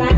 รัก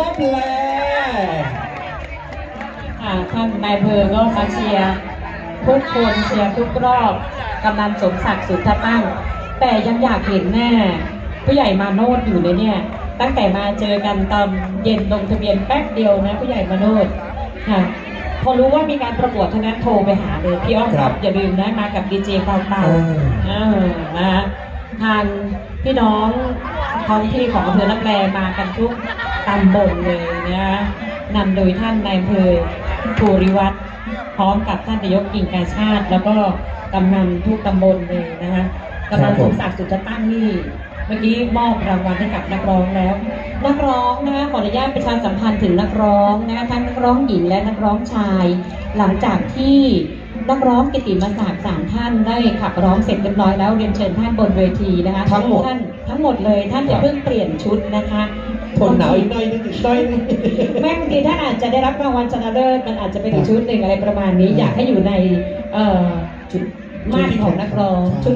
ลับแลอ่าท่านนายอำเพอก็มาเชียร์ทุกคนเชียร์ทุกรอบกำนันสมศักดิ์สุทธตั้ง แต่ยังอยากเห็นแน่ผู้ใหญ่มาโนดอยู่เลยเนี่ย ตั้งแต่มาเจอกันตอนเย็นลงทะเบียนแป๊บเดียวนะผู้ใหญ่มาโนดค่ะพอรู้ว่ามีการประกวดเท่านั้นโทรไปหาเลยพี่อ้อมครับอย่าลืมนะมากับดีเจเปาเปาเออเออนะทางพี่น้องท้องที่ของอำเภอลับแลมากันทุก ตำบลเลยนะนำโดยท่านนายอำเภอภูริวัฒน์พร้อมกับท่านนายกกิ่งกาชาติ แล้วก็กำนันทุกตำบลเลยนะคะกำนันสมศักดิ์สุทธตั้งนี่เมื่อกี้มอบรางวัลให้กับนักร้องแล้ว นักร้องนะคะขออนุญาตประชาสัมพันธ์ถึงนักร้องนะคะทั้งนักร้องหญิงและนักร้องชาย หลังจากที่นักร้องกิตติมศักดิ์สามท่านได้ขับร้องเสร็จเรียบร้อยแล้วเรียนเชิญท่านบนเวทีนะคะทั้งหมดท่านทั้งหมดเลยท่านครัจะบเพิ่งเปลี่ยนชุดนะคะ ทนหนาวอีกหน่อยนึงอีกหน่อยนึงแม่บางทีท่านอาจจะได้รับรางวัลชนะเลิศมันอาจจะเป็นอีกชุดหนึ่งอะไรประมาณนี้อืมอยากให้อยู่ในเอ่อชุดมาตรของนักร้องชุด